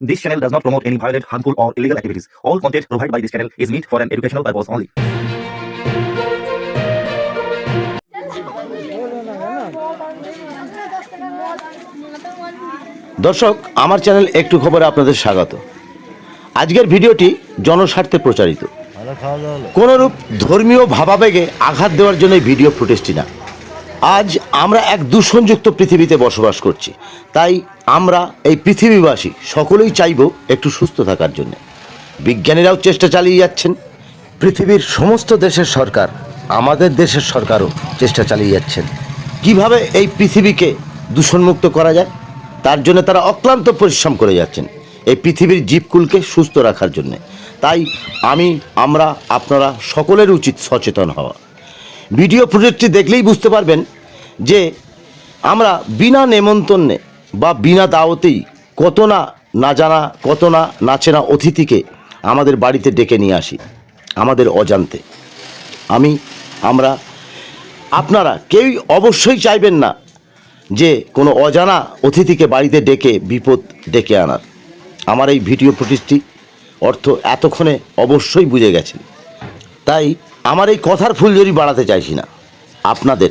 This channel does not promote any violent, harmful, or illegal activities. All content provided by this channel is meant for an educational purpose only. দর্শক আমার channel একটু খবরে আপনাদের স্বাগত আজকের ভিডিওটি জনস্বার্থে প্রচারিত কোনরূপ ধর্মীয় ভাবাবেগে আঘাত দেওয়ার জন্য ভিডিও ফুটেজটি না আজ আমরা এক দূষণযুক্ত পৃথিবীতে বসবাস করছি। তাই আমরা এই পৃথিবীবাসী সকলেই চাইব একটু সুস্থ থাকার জন্য। বিজ্ঞানীরাও চেষ্টা চালিয়ে যাচ্ছেন। পৃথিবীর সমস্ত দেশের সরকার আমাদের দেশের সরকারও চেষ্টা চালিয়ে যাচ্ছেন। কীভাবে এই পৃথিবীকে দূষণমুক্ত করা যায়, তার জন্য তারা অক্লান্ত পরিশ্রম করে যাচ্ছেন এই পৃথিবীর জীবকুলকে সুস্থ রাখার জন্য। তাই আমি, আমরা, আপনারা সকলের উচিত সচেতন হওয়া। ভিডিও প্রজেক্টটি দেখলেই বুঝতে পারবেন যে আমরা বিনা নেমন্তন্নে বা বিনা দাওয়াতেই কত না না জানা, কত না নাচেনা অতিথিকে আমাদের বাড়িতে ডেকে নিয়ে আসি, আমাদের অজান্তে। আমি, আমরা, আপনারা কেউই অবশ্যই চাইবেন না যে কোনো অজানা অতিথিকে বাড়িতে ডেকে বিপদ ডেকে আনার। আমার এই ভিডিও ফুটেজটি অর্থ এতক্ষণে অবশ্যই বুঝে গেছেন তাই আমার এই কথার ফুলঝুরি বাড়াতে চাইছি না, আপনাদের,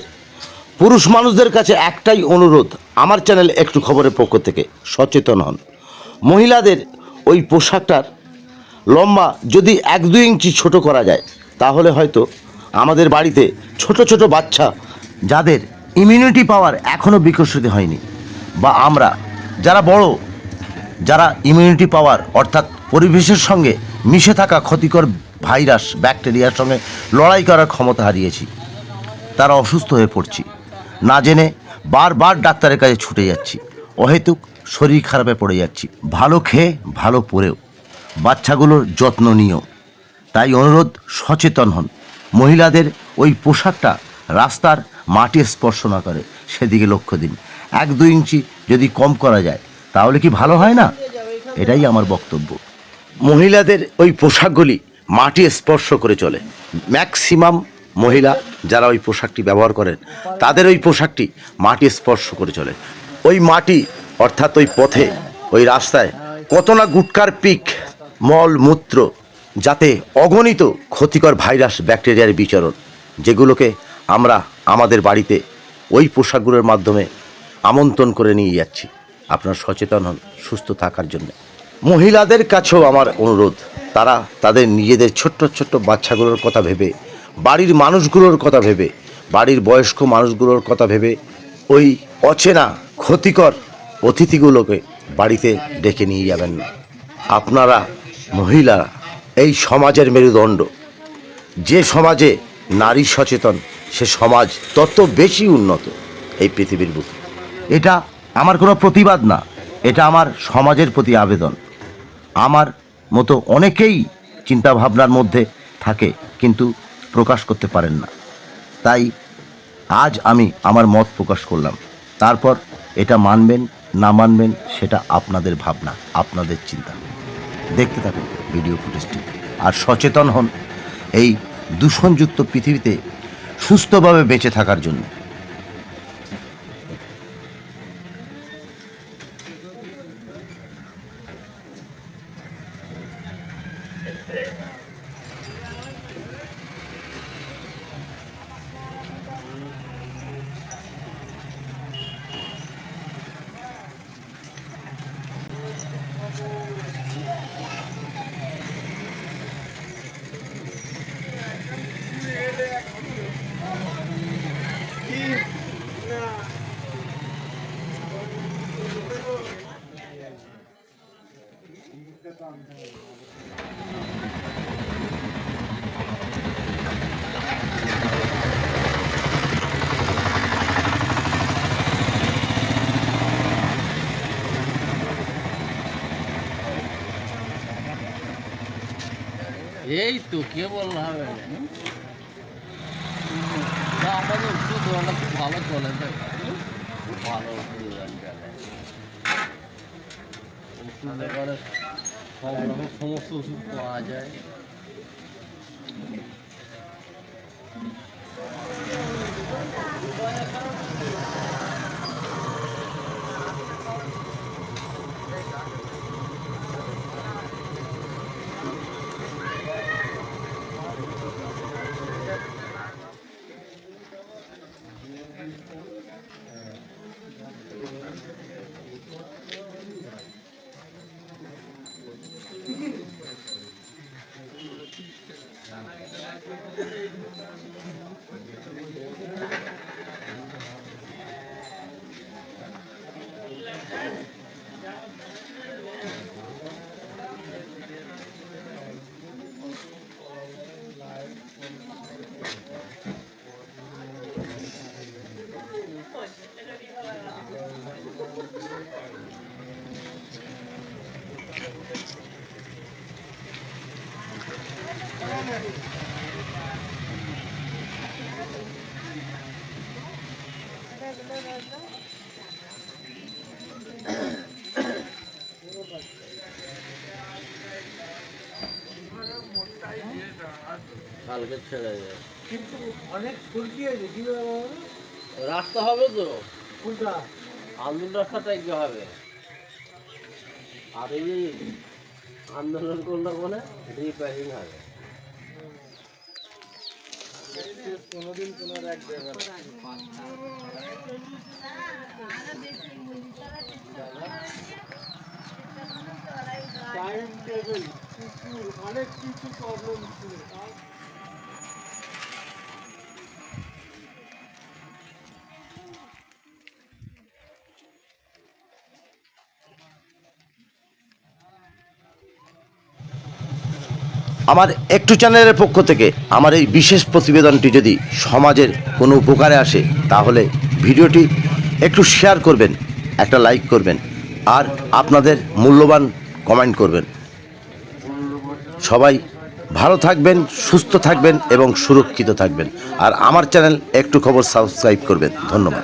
পুরুষ মানুষদের কাছে একটাই অনুরোধ, আমার চ্যানেল একটু খবরের পক্ষ থেকে সচেতন হন। মহিলাদের ওই পোশাকটার লম্বা যদি এক দুই ইঞ্চি ছোট করা যায়, তাহলে হয়তো আমাদের বাড়িতে ছোট ছোট বাচ্চা যাদের ইমিউনিটি পাওয়ার এখনও বিকশিত হয়নি, বা আমরা যারা বড়, যারা ইমিউনিটি পাওয়ার অর্থাৎ পরিবেশের সঙ্গে মিশে থাকা ক্ষতিকর ভাইরাস, ব্যাকটেরিয়ার সঙ্গে লড়াই করার ক্ষমতা হারিয়েছি। তারা অসুস্থ হয়ে পড়ছি। না জেনে বারবার ডাক্তারের কাছে ছুটে যাচ্ছি। অহেতুক শরীর খারাপে পড়ে যাচ্ছি। ভালো খেয়ে, ভালো পরেও বাচ্চাগুলোর যত্ন নিও তাই অনুরোধ, সচেতন হন। মহিলাদের ওই পোশাকটা রাস্তার মাটি স্পর্শ না করে সেদিকে লক্ষ্য দিন। এক দুই ইঞ্চি যদি কম করা যায়, তাহলে কি ভালো হয় না? এটাই আমার বক্তব্য। মহিলাদের ওই পোশাকগুলি মাটি স্পর্শ করে চলে। ম্যাক্সিমাম মহিলা যারা ওই পোশাকটি ব্যবহার করেন, তাদের ওই পোশাকটি মাটি স্পর্শ করে চলে। ওই মাটি, অর্থাৎ ওই পথে, ওই রাস্তায় কত না গুটকার পিক, মল, মূত্র, যাতে অগণিত ক্ষতিকর ভাইরাস, ব্যাকটেরিয়ার বিচরণ, যেগুলোকে আমরা আমাদের বাড়িতে ওই পোশাকগুলোর মাধ্যমে আমন্ত্রণ করে নিয়ে যাচ্ছি। আপনার সচেতন হন, সুস্থ থাকার জন্য। মহিলাদের কাছেও আমার অনুরোধ তারা তাদের নিজেদের ছোট্ট ছোট্ট বাচ্চাগুলোর কথা ভেবে, বাড়ির মানুষগুলোর কথা ভেবে, বাড়ির বয়স্ক মানুষগুলোর কথা ভেবে ওই অচেনা, ক্ষতিকর অতিথিগুলোকে বাড়িতে ডেকে নিয়ে যাবেন। না আপনারা মহিলা এই সমাজের মেরুদণ্ড। যে সমাজে নারী সচেতন, সে সমাজ তত বেশি উন্নত এই পৃথিবীর বুকে। এটা আমার কোনো প্রতিবাদ না। এটা আমার সমাজের প্রতি আবেদন। আমার মতো অনেকেই চিন্তা ভাবনার মধ্যে থাকে, কিন্তু প্রকাশ করতে পারেন না। তাই আজ আমি আমার মত প্রকাশ করলাম। তারপর এটা মানবেন, না মানবেন, সেটা আপনাদের ভাবনা, আপনাদের চিন্তা। দেখতে থাকুন ভিডিও ফুটেজটি। আর সচেতন হন এই দূষণযুক্ত পৃথিবীতে সুস্থভাবে বেঁচে থাকার জন্য। এই তো কে বলল হবে? আমাদের ওষুধ দোকানটা খুব ভালো চলে ভালো ওষুধ দোকানে সব রকম সমস্ত ওষুধ পাওয়া যায়। কালকে ছেড়ে যায় কিন্তু অনেক ফুলকি হয়েছে। কীভাবে রাস্তা হবে তো। কোনটা? আন্দোলন রাস্তাটা কি হবে? আর এমনি আন্দোলন করলে মানে রিপেয়ারিং হবে। কোনোদিন কোনো এক টাইম টেবিল অনেক কিছু প্রবলেম ছিল। আমার একটু চ্যানেলের পক্ষ থেকে আমার এই বিশেষ প্রতিবেদনটি যদি সমাজের কোনো উপকারে আসে, তাহলে ভিডিওটি একটু শেয়ার করবেন, একটা লাইক করবেন, আর আপনাদের মূল্যবান কমেন্ট করবেন। সবাই ভালো থাকবেন, সুস্থ থাকবেন এবং সুরক্ষিত থাকবেন। আর আমার চ্যানেল একটু খবর সাবস্ক্রাইব করবেন। ধন্যবাদ।